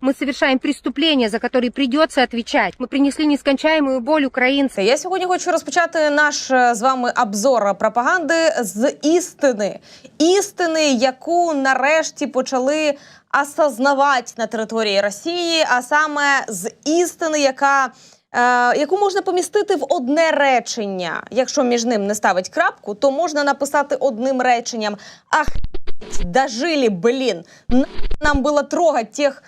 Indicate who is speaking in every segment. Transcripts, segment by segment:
Speaker 1: Мы совершаем преступления, за которые придется отвечать. Мы принесли нескончаемую боль украинцам.
Speaker 2: Я сьогодні хочу розпочати наш е, з вами обзор пропаганди з істини. Істини, яку нарешті почали осознавати на території Росії, а саме з істини, яка. Е, яку можна помістити в одне речення. Якщо між ним не ставить крапку, то можна написати одним реченням: Ах, дожили, блін, на- нам було трогать тих е,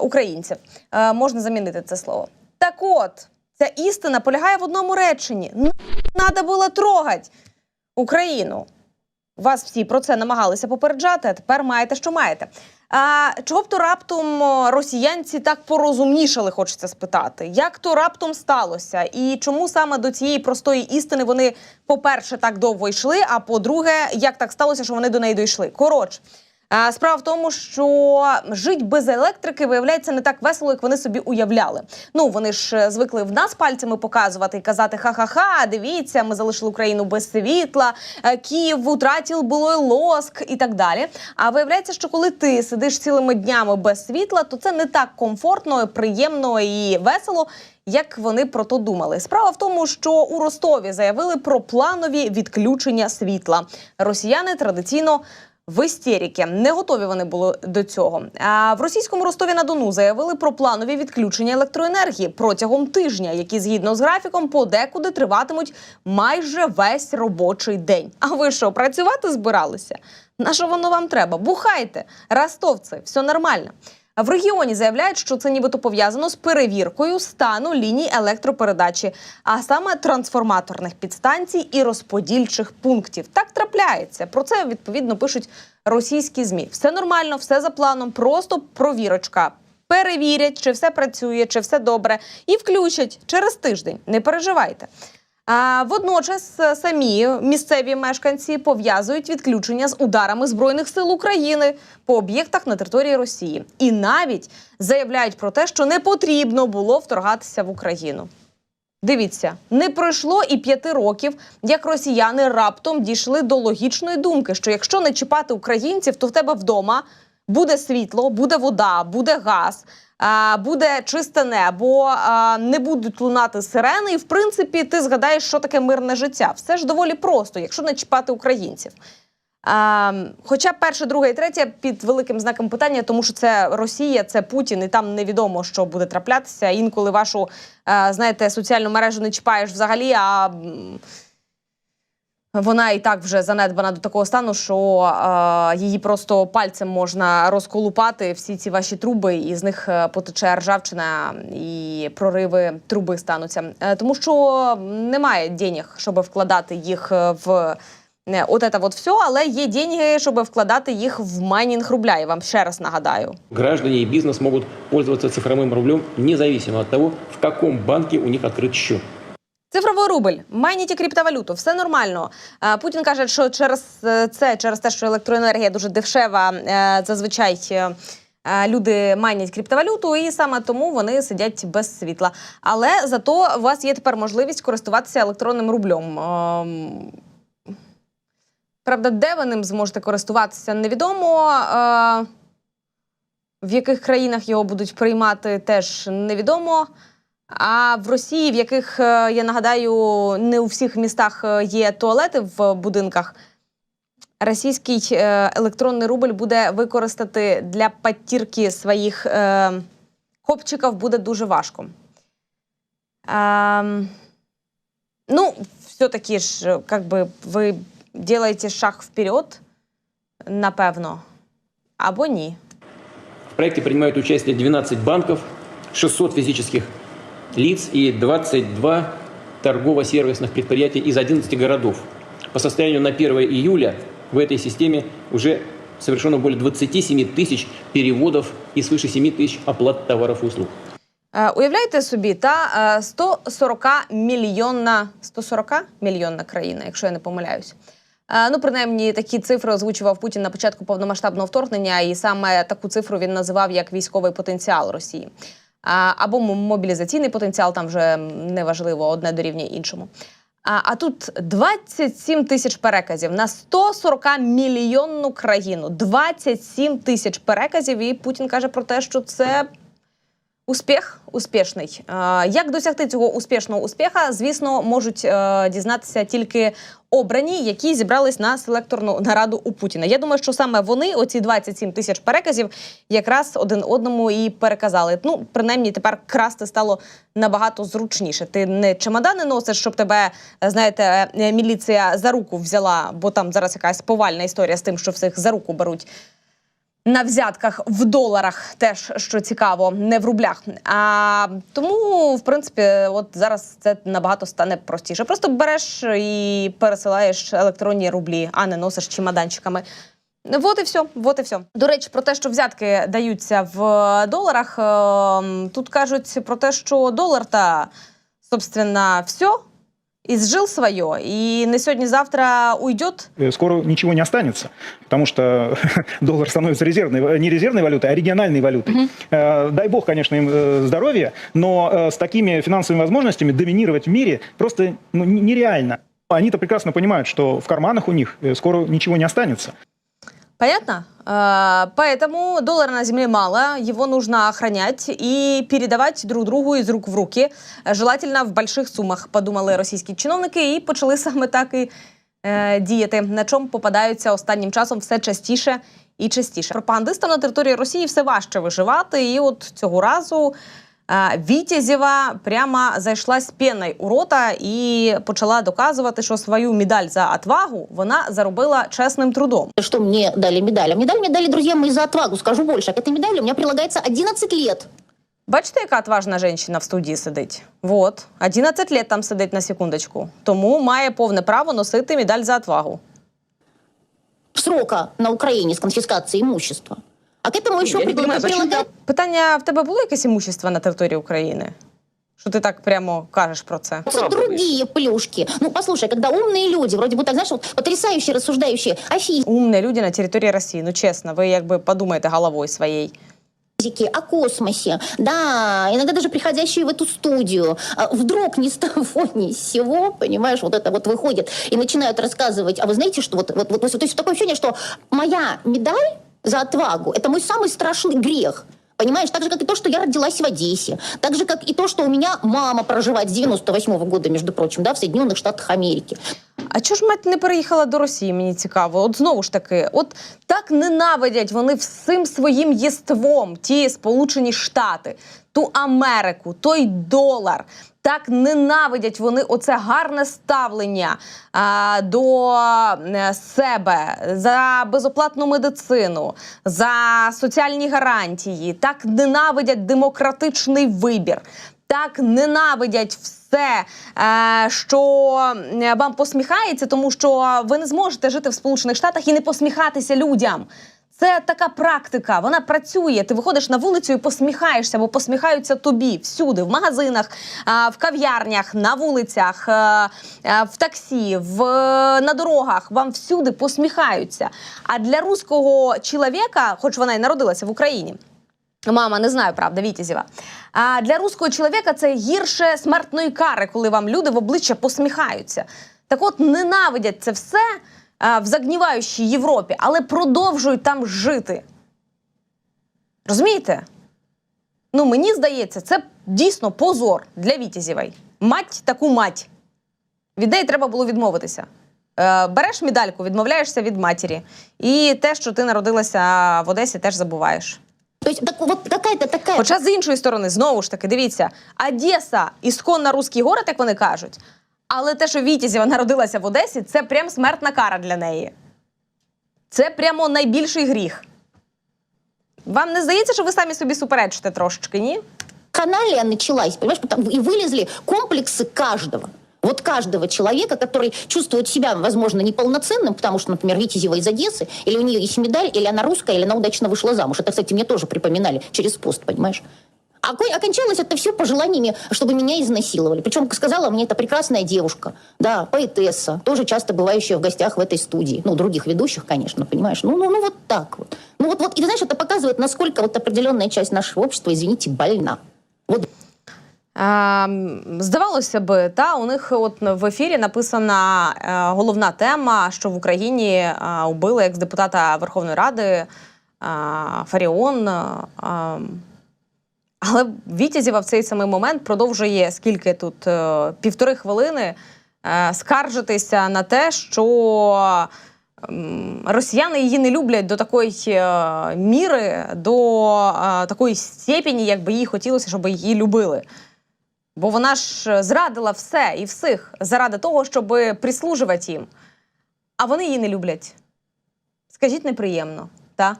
Speaker 2: українців. Е, можна замінити це слово. Так от, ця істина полягає в одному реченні: треба було трогать Україну. Вас всі про це намагалися попереджати, а тепер маєте, що маєте. А чого б то раптом росіянці так порозумнішали, хочеться спитати? Як то раптом сталося? І чому саме до цієї простої істини вони, по-перше, так довго йшли, а по-друге, як так сталося, що вони до неї дійшли? Коротше. Справа в тому, що жить без електрики виявляється не так весело, як вони собі уявляли. Ну вони ж е, звикли в нас пальцями показувати і казати ха-ха-ха, дивіться, ми залишили Україну без світла, е, Київ втратив булой лоск і так далі. А виявляється, що коли ти сидиш цілими днями без світла, то це не так комфортно, приємно і весело. Як вони про то думали? Справа в тому, що у Ростові заявили про планові відключення світла. Росіяни традиційно в істеріки. Не готові вони були до цього. А в російському Ростові на Дону заявили про планові відключення електроенергії протягом тижня, які згідно з графіком подекуди триватимуть майже весь робочий день. А ви що, працювати збиралися? На що воно вам треба? Бухайте, ростовці, все нормально. В регіоні заявляють, що це нібито пов'язано з перевіркою стану ліній електропередачі, а саме трансформаторних підстанцій і розподільчих пунктів. Так трапляється. Про це відповідно пишуть російські змі. Все нормально, все за планом, просто провірочка. Перевірять, чи все працює, чи все добре, і включать через тиждень. Не переживайте. Водночас е, самі місцеві мешканці пов'язують відключення з ударами збройних сил України по об'єктах на території Росії, і навіть заявляють про те, що не потрібно було вторгатися в Україну. Дивіться, не пройшло і п'яти років, як росіяни раптом дійшли до логічної думки, що якщо не чіпати українців, то в тебе вдома буде світло, буде вода, буде газ, буде чисте небо, не будуть лунати сирени. І в принципі, ти згадаєш, що таке мирне життя. Все ж доволі просто, якщо не чіпати українців. Хоча перше, друге і третє під великим знаком питання, тому що це Росія, це Путін, і там невідомо, що буде траплятися. Інколи вашу знаєте, соціальну мережу не чіпаєш взагалі, а вона і так вже занедбана до такого стану, що е, її просто пальцем можна розколупати всі ці ваші труби, і з них е, потече ржавчина і прориви труби стануться. Е, тому що немає денег, щоб вкладати їх е, в. Не, от це от все, але є деньги, щоб вкладати їх в майнінг рубля. Я вам ще раз нагадаю.
Speaker 3: Граждане и бизнес могут пользоваться цифровым рублем независимо от того, в каком банке у них открыт счет.
Speaker 2: Цифровий рубль, майніть і криптовалюту, все нормально. Е, Путін каже, що через е, це, через те, що електроенергія дуже дешева, е, зазвичай люди майнять криптовалюту, і саме тому вони сидять без світла. Але зато у вас є тепер можливість користуватися електронним рублем. Ем, Правда, де ви ним зможете користуватися, невідомо. В яких країнах його будуть приймати, теж невідомо. А в Росії, в яких е, я нагадаю, не у всіх містах е, є туалети в будинках, російський е, електронний рубль буде використати для підтірки своїх хопчиків буде дуже важко. Ем, ну, все-таки ж, как би, ви делаєте шаг вперед, напевно, або ні.
Speaker 3: В проекте принимают участие 12 банков, 600 физических лиц и 22 торгово-сервисных предприятий из 11 городов. По состоянию на 1 июля в этой системе уже совершено более 27 тысяч переводов и свыше 7 тысяч оплат товаров и услуг.
Speaker 2: Е, Уявляєте собі, та е, 140 мільйонна 140 мільйонна країна, якщо я не помиляюсь. Е, Ну, принаймні, такі цифри озвучував Путін на початку повномасштабного вторгнення, і саме таку цифру він називав як військовий потенціал Росії. Або мобілізаційний потенціал, там вже неважливо, одне дорівнює іншому. А, а тут 27 тисяч переказів на 140 мільйонну країну. 27 тисяч переказів. І Путін каже про те, що це успіх успішний. Е, Як досягти цього успішного успіха, звісно, можуть е, дізнатися тільки обрані, які зібрались на селекторну нараду у Путіна. Я думаю, що саме вони, оці 27 тисяч переказів, якраз один одному і переказали. Ну, принаймні, тепер красти стало набагато зручніше. Ти не чемодани носиш, щоб тебе, е, знаєте, міліція за руку взяла, бо там зараз якась повальна історія з тим, що всіх за руку беруть. На взятках в доларах теж що цікаво, не в рублях. А тому, в принципі, от зараз це набагато стане простіше. Просто береш і пересилаєш електронні рублі, а не носиш чемоданчиками. Вот і все, вот і все. До речі, про те, що взятки даються в доларах. ем, Тут кажуть про те, що долар та собственно все. Изжил свое, и на сегодня-завтра уйдет
Speaker 4: э, скоро ничего не останется, потому что доллар становится резервной, э, не резервной валютой, а региональной валютой. Э, Дай бог, конечно, им здоровья, но с такими финансовыми возможностями доминировать в мире просто ну, нереально. Они-то прекрасно понимают, что в карманах у них скоро ничего не останется.
Speaker 2: Понятно? Э, Поэтому доллара на земле мало, его нужно охранять и передавать друг другу из рук в руки, Э, желательно в больших сумах, подумали російські чиновники, і почали саме так і е, діяти, на чому попадаються останнім часом все частіше і частіше. Пропагандистам на території Росії все важче виживати, і от цього разу. Вітязєва прямо зайшла з піною у рота і почала доказувати, що свою медаль за отвагу вона заробила чесним трудом.
Speaker 5: что мне дали медаль. Медаль мне дали, друзья мои, за отвагу. Скажу больше. К этой медали у меня прилагается 11 лет.
Speaker 2: Бачите, яка отважна жінка в студії сидить? Вот, 11 лет там сидить на секундочку. Тому має повне право носити медаль за отвагу.
Speaker 5: Срока на Украине с конфискацией имущества. А к этому еще
Speaker 3: Я не понимаю,
Speaker 5: предлагают
Speaker 3: зачем
Speaker 5: прилагать...
Speaker 2: Питання: в тебе було якесь імущество на території України? Що ти так прямо кажеш про це?
Speaker 3: Правда,
Speaker 5: другие плюшки. Ну, послушай, когда умные люди, вроде бы так, знаешь, вот потрясающие, рассуждающие о
Speaker 2: Умні люди на території Росії. Ну чесно, ви якби подумаєте головою своєю.
Speaker 5: физике, о космосе, да, иногда даже приходящие в эту студию, а, вдруг ни с того, ни с сего, понимаешь, вот это вот выходит и начинают рассказывать, а вы знаете, что вот, вот, вот, то есть такое ощущение, что моя медаль за отвагу – это мой самый страшный грех. Понимаешь, так же, как и то, что я родилась в Одессе, так же, как и то, что у меня мама проживает с 98 -го года, между прочим, да, в Соединенных Штатах Америки.
Speaker 2: А чого ж мать не переїхала до Росії? Мені цікаво. От знову ж таки, от так ненавидять вони всім своїм єством ті Сполучені Штати, ту Америку, той долар. Так ненавидять вони оце гарне ставлення а, до е, себе за безоплатну медицину, за соціальні гарантії. Так ненавидять демократичний вибір. Так ненавидять все, е, що е, вам посміхається, тому що ви не зможете жити в Сполучених Штатах і не посміхатися людям. Це така практика, вона працює. Ти виходиш на вулицю і посміхаєшся, бо посміхаються тобі всюди, в магазинах, в кав'ярнях, на вулицях, в таксі, в, на дорогах. Вам всюди посміхаються. А для руського чоловіка, хоч вона і народилася в Україні, Мама, не знаю, правда, Вітязєва. А для руського чоловіка це гірше смертної кари, коли вам люди в обличчя посміхаються. Так от ненавидять це все в загніваючій Європі, але продовжують там жити. Розумієте? Ну, мені здається, це дійсно позор для Вітязєвої. Мать таку мать. Від неї треба було відмовитися. Е, береш медальку, відмовляєшся від матері. І те, що ти народилася в Одесі, теж забуваєш.
Speaker 5: Так.
Speaker 2: Хоча з іншої сторони, знову ж таки, дивіться, Одеса ісконно русський город, як вони кажуть. Але те, що Вітязєва народилася в Одесі, це прям смертна кара для неї. Це прямо найбільший гріх. Вам не здається, що ви самі собі суперечите трошечки, ні?
Speaker 5: каналия началась, понимаешь, потому- и вылезли комплексы каждого. Вот каждого человека, который чувствует себя, возможно, неполноценным, потому что, например, Витязева из Одессы, или у нее есть медаль, или она русская, или она удачно вышла замуж. Это, кстати, мне тоже припоминали через пост, понимаешь? А ко- окончалось это все пожеланиями, чтобы меня изнасиловали. Причем, как сказала мне, это прекрасная девушка, да, поэтесса, тоже часто бывающая в гостях в этой студии. Ну, других ведущих, конечно, понимаешь? Ну, ну, ну вот так вот. Ну, вот, вот, и ты знаешь, это показывает, насколько вот определенная часть нашего общества, извините, больна. Вот
Speaker 2: Ем, Здавалося би, та у них от в ефірі написана е, головна тема, що в Україні е, убили екс-депутата Верховної Ради е, Фаріон. е, ем, але Вітязєва в цей самий момент продовжує скільки тут е, півтори хвилини е, скаржитися на те, що росіяни її не люблять до такої е, міри, до такої степені, як би їй хотілося, щоб її любили. Бо вона ж зрадила все і всіх заради того, щоб прислужувати їм. А вони її не люблять. Скажіть, неприємно, та?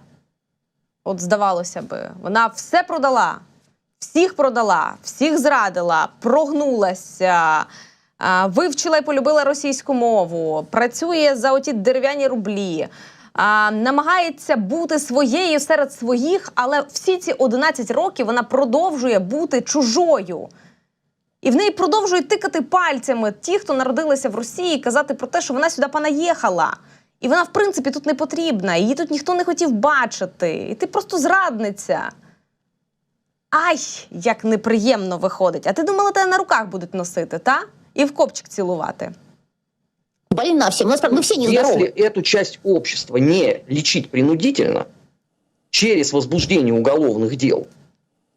Speaker 2: От здавалося би, вона все продала, всіх продала, всіх зрадила, прогнулася, вивчила і полюбила російську мову, працює за оті дерев'яні рублі. Намагається бути своєю серед своїх, але всі ці 11 років вона продовжує бути чужою. І в неї продовжують тикати пальцями ті, хто народилися в Росії, казати про те, що вона сюди понаїхала. І вона, в принципі, тут не потрібна. Її тут ніхто не хотів бачити. І ти просто зрадниця. Ай, як неприємно виходить. А ти думала, тебе на руках будуть носити, та? І в копчик цілувати.
Speaker 5: Больна всем. У нас, правда, мы все нездоровы.
Speaker 6: Если эту часть общества не лечить принудительно, через возбуждение уголовных дел,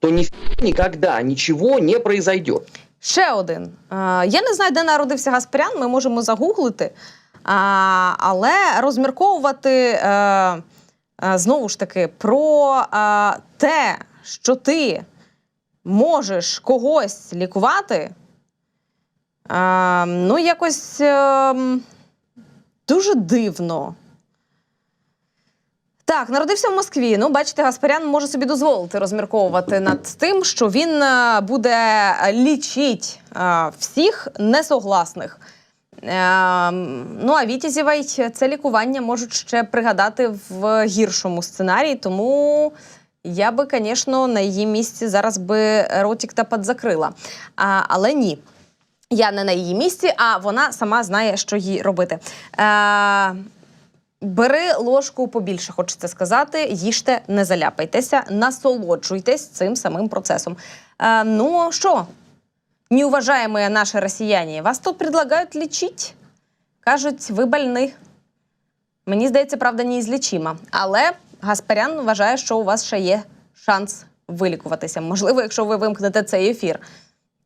Speaker 6: то ни никогда ничего не произойдет.
Speaker 2: Ще один. Е, Я не знаю, де народився Гаспарян, ми можемо загуглити. А, Але розмірковувати е, е, знову ж таки про е, те, що ти можеш когось лікувати, е, ну, якось е, дуже дивно. Так, народився в Москві. Ну, бачите, Гаспарян може собі дозволити розмірковувати над тим, що він е, буде лічить е, всіх несогласних. Е, ну, а Вітязєвай це лікування можуть ще пригадати в гіршому сценарії, тому я би, звісно, на її місці зараз би ротик та подзакрила. А, але ні. Я не на її місці, а вона сама знає, що їй робити. Е, Бери ложку побільше, хочеться сказати. Їжте, не заляпайтеся, насолоджуйтесь цим самим процесом. Е, ну що, неуважаемые наші росіяни, вас тут предлагають лічити. Кажуть, ви больны. Мені здається, правда, неізлічима. Але Гаспарян вважає, що у вас ще є шанс вилікуватися. Можливо, якщо ви вимкнете цей ефір,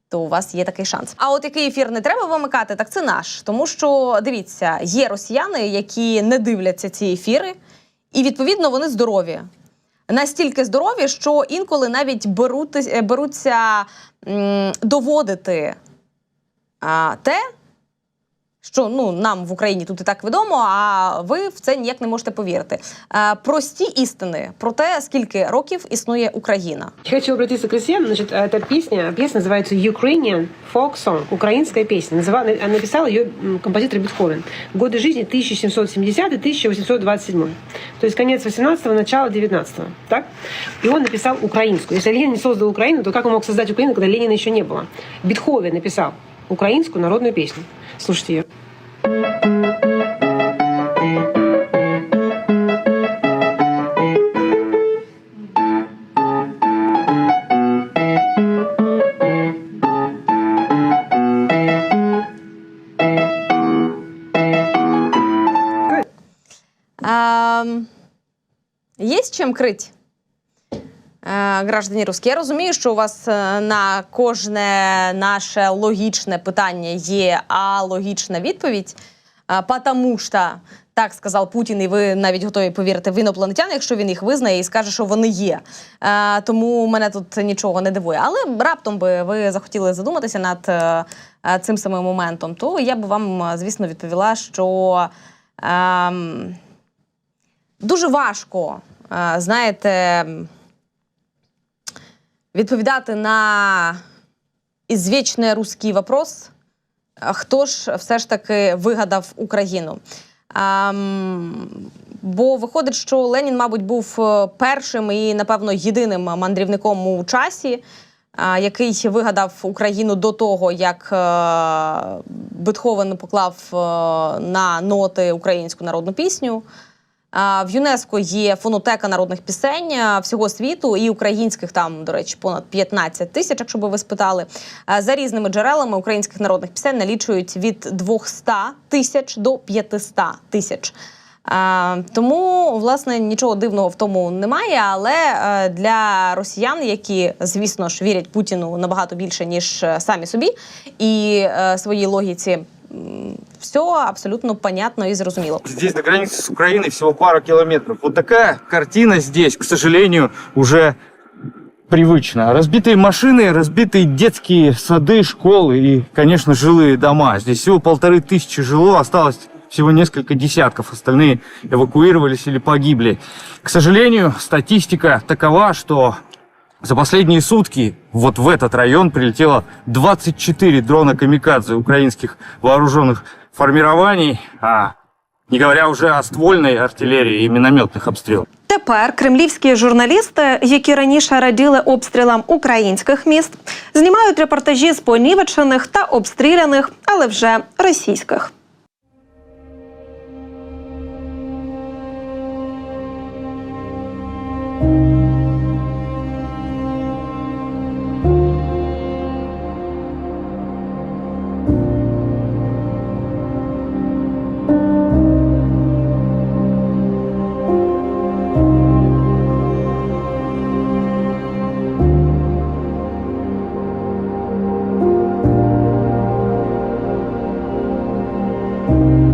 Speaker 2: то у вас є такий шанс. А от який ефір не треба вимикати, так це наш. Тому що дивіться, є росіяни, які не дивляться ці ефіри, і відповідно вони здорові. Настільки здорові, що інколи навіть беруть, е, беруться м, доводити а, те, що ну, нам в Україні тут і так відомо, а ви в це ніяк не можете повірити. Е, прості істини про те, скільки років існує Україна.
Speaker 7: Хочу обратиться к всем. Значит, эта песня, песня называется Ukrainian Folk Song, украинская песня. Называ- Написал ее м, композитор Бетховен. Годы жизни 1770-1827. То есть конец 18-го, начало 19-го. Так? И он написал украинскую. Если Ленин не создал Украину, то как он мог создать Украину, когда Ленина еще не было? Бетховен написал украинскую народную песню. Слушайте ее.
Speaker 2: Ем, Є чим крить? Е, Граждані русські, я розумію, що у вас е, на кожне наше логічне питання є алогічна відповідь, е, потому що так сказав Путін, і ви навіть готові повірити в інопланетян, якщо він їх визнає і скаже, що вони є. Е, Тому мене тут нічого не дивує. Але раптом би ви захотіли задуматися над е, е, цим самим моментом, то я б вам, е, звісно, відповіла, що. ем, дуже важко, е, знаєте, відповідати на ізвічний русський вопрос, хто ж все ж таки вигадав Україну. Ем, бо виходить, що Ленін, мабуть, був е, першим і, напевно, єдиним мандрівником у часі, а, який вигадав Україну до того, як е, Бетховен поклав е, на ноти українську народну пісню. В ЮНЕСКО є фонотека народних пісень всього світу і українських там, до речі, понад 15 тисяч, якщо би ви спитали. За різними джерелами українських народних пісень налічують від 200 тисяч до 500 тисяч. Тому, власне, нічого дивного в тому немає. Але для росіян, які, звісно ж, вірять Путіну набагато більше, ніж е, самі собі, і е, своїй логіці, все абсолютно понятно і зрозуміло.
Speaker 8: Здесь до границы с Украиной всего пара километров. Вот такая картина здесь, к сожалению, уже привычна. Разбитые машины, разбитые детские сады, школы и, конечно, жилые дома. Здесь всего полторы тысячи жило, осталось всего несколько десятков. Остальные эвакуировались или погибли. К сожалению, статистика такова, что за последние сутки вот в этот район прилетело 24 дрона камикадзе украинских вооруженных формирований, а не говоря уже о ствольной артиллерии и минометных обстрелах.
Speaker 9: Тепер кремлівські журналісти, які раніше раділи обстрілам українських міст, знімають репортажі з понівечених та обстріляних, але вже російських. you.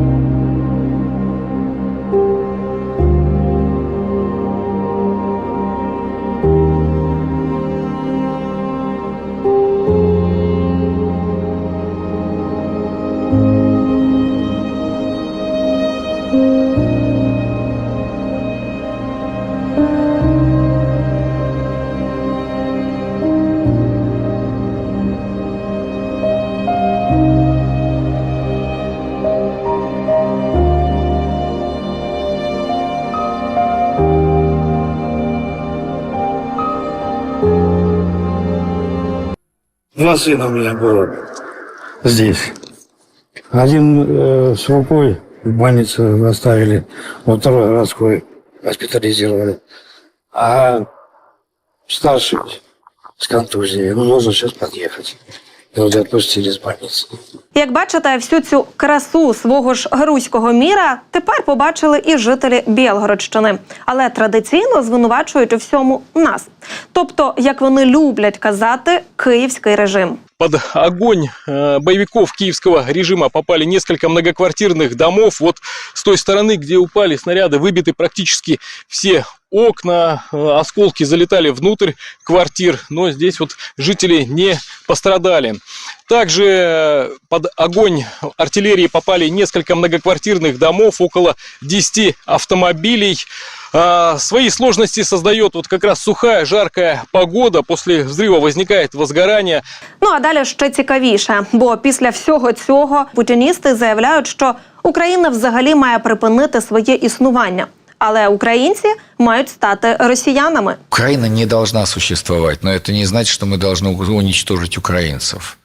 Speaker 10: Два сына у меня было здесь. Один э, с рукой в больнице оставили, вот второй городской госпитализировали. А старший с контузией, ну, нужно сейчас подъехать. И вот отпустили из больницы.
Speaker 9: Як бачите, всю цю красу свого ж грузького міра тепер побачили і жителі Білгородщини, але традиційно звинувачують у всьому нас. Тобто, як вони люблять казати, київський режим.
Speaker 11: Под огонь э, боевиков киевского режима попали несколько многоквартирных домов. Вот с той стороны, где упали снаряды, выбиты практически все окна, э, осколки залетали внутрь квартир, но здесь вот жители не пострадали. Также э, под огонь артиллерии попали несколько многоквартирных домов, около 10 автомобилей. А, Свои сложности создает вот как раз сухая, жаркая погода. После взрыва возникает возгорание.
Speaker 9: Ну а далі ще цікавіше, бо після всього цього путіністи заявляють, що Україна взагалі має припинити своє існування. Але українці мають стати росіянами.
Speaker 12: Украина не должна существовать, но это не значит, что мы должны уничтожить украинцев.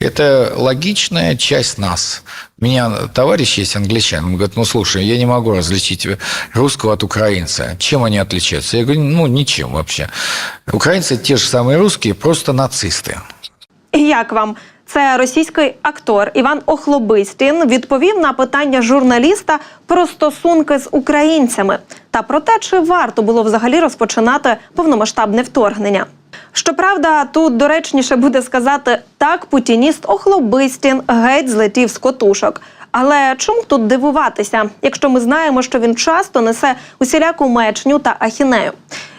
Speaker 12: Это логичная часть нас. У меня товарищ есть англичан, он говорит, ну слушай, я не могу различить русского от украинца. Чем они отличаются? Я говорю, ну ничем вообще. Украинцы те же самые русские, просто нацисты.
Speaker 9: І Як вам? Це російський актор Іван Охлобистін відповів на питання журналіста про стосунки з українцями та про те, чи варто було взагалі розпочинати повномасштабне вторгнення. Щоправда, тут доречніше буде сказати так, путініст Охлобистін геть злетів з котушок. Але чому тут дивуватися, якщо ми знаємо, що він часто несе усіляку мечню та ахінею?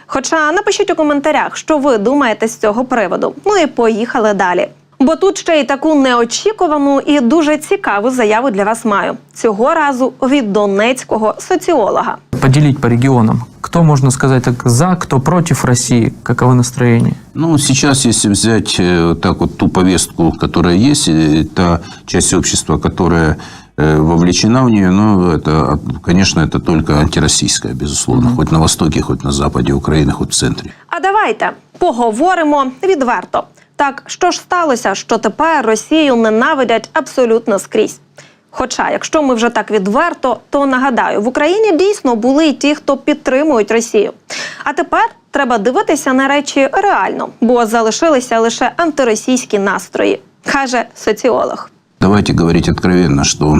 Speaker 9: Хоча напишіть у коментарях, що ви думаєте з цього приводу. Ну і поїхали далі. Бо тут ще й таку неочікувану і дуже цікаву заяву для вас маю цього разу від донецького соціолога.
Speaker 13: Поделить по регионам. Кто, можно сказать так, за, кто против России? Каковы настроения?
Speaker 14: Ну, сейчас, если взять э, вот так вот ту повестку, которая есть, э, та часть общества, которая э, вовлечена в нее, ну, это, конечно, это только антироссийская, безусловно, хоть на востоке, хоть на западе Украины, хоть в центре.
Speaker 9: А давайте поговоримо відверто. Так що ж сталося, що тепер Росію ненавидять абсолютно скрізь? Хоча, якщо ми вже так відверто, то нагадаю, в Україні дійсно були й ті, хто підтримують Росію. А тепер треба дивитися на речі реально, бо залишилися лише антиросійські настрої, каже соціолог.
Speaker 14: Давайте говорить откровенно, что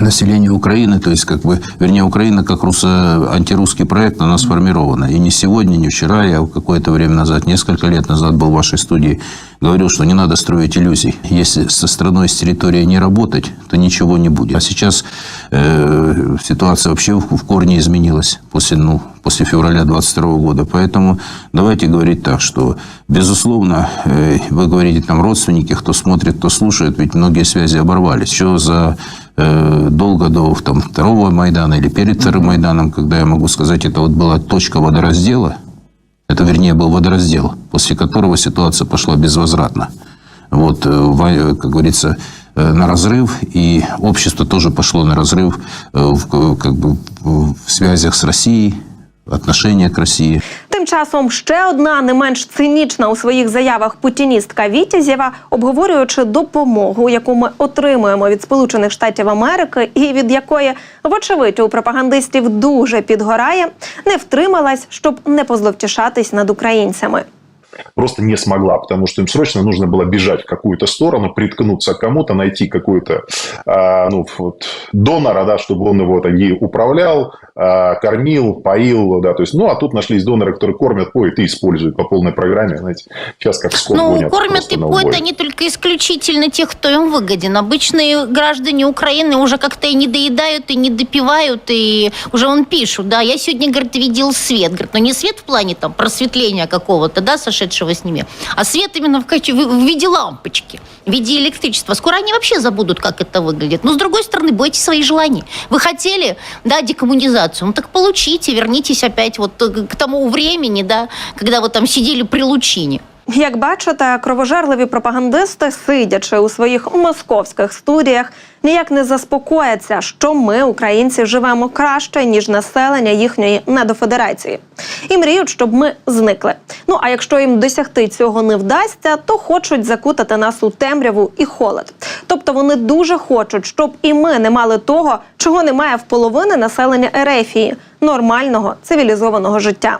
Speaker 14: население Украины, то есть, как бы, вернее, Украина как руссо, антирусский проект, она сформирована. И не сегодня, не вчера, я какое-то время назад, несколько лет назад был в вашей студии, говорил, что не надо строить иллюзий. Если со страной, с территорией не работать, то ничего не будет. А сейчас э, ситуация вообще в, в корне изменилась после, ну, после февраля 22 года. Поэтому давайте говорить так, что, безусловно, э, вы говорите там родственники, кто смотрит, кто слушает, ведь многие связи оборвались. Еще за долго до там, второго Майдана или перед вторым Майданом, когда я могу сказать, это вот была точка водораздела, это, вернее, был водораздел, после которого ситуация пошла безвозвратно. Вот, э, во- как говорится, э, на разрыв, и общество тоже пошло на разрыв э, в, как бы, в связях с Россией, отношения к России.
Speaker 9: Тим часом ще одна не менш цинічна у своїх заявах путіністка Вітязєва, обговорюючи допомогу, яку ми отримуємо від Сполучених Штатів Америки, і від якої, вочевидь, у пропагандистів дуже підгорає, не втрималась, щоб не позловтішатись над українцями.
Speaker 15: Просто не смогла, потому что им срочно нужно было бежать в какую-то сторону, приткнуться к кому-то, найти какую-то а, ну, вот, донора, да, чтобы он его так и управлял, а, кормил, поил, да, то есть, ну, а тут нашлись доноры, которые кормят, поют и используют по полной программе, знаете, сейчас как скот
Speaker 16: Ну,
Speaker 15: гонят
Speaker 16: кормят и поют они только исключительно тех, кто им выгоден. Обычные граждане Украины уже как-то и не доедают, и не допивают, и уже он пишут, да, я сегодня, говорит, видел свет. Говорит, но не свет в плане там просветления какого-то, да, сошедшего с ними, а свет именно в, в виде лампочки, в виде электричества. Скоро они вообще забудут, как это выглядит. Но, с другой стороны, бойтесь своих желаний. Вы хотели, да, декоммунизацию, ну так получите, вернитесь опять вот к тому времени, да, когда вы там сидели при лучине.
Speaker 9: Як бачите, кровожерливі пропагандисти, сидячи у своїх московських студіях, ніяк не заспокояться, що ми, українці, живемо краще ніж населення їхньої недофедерації, і мріють, щоб ми зникли. Ну а якщо їм досягти цього не вдасться, то хочуть закутати нас у темряву і холод. Тобто вони дуже хочуть, щоб і ми не мали того, чого немає в половини населення Ерефії нормального цивілізованого життя.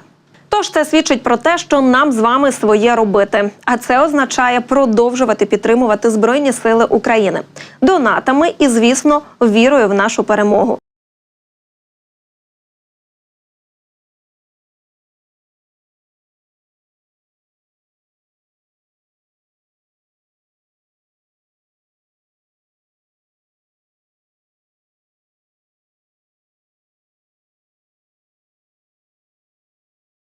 Speaker 9: Тож це свідчить про те, що нам з вами своє робити. А це означає продовжувати підтримувати Збройні Сили України донатами і, звісно, вірою в нашу перемогу.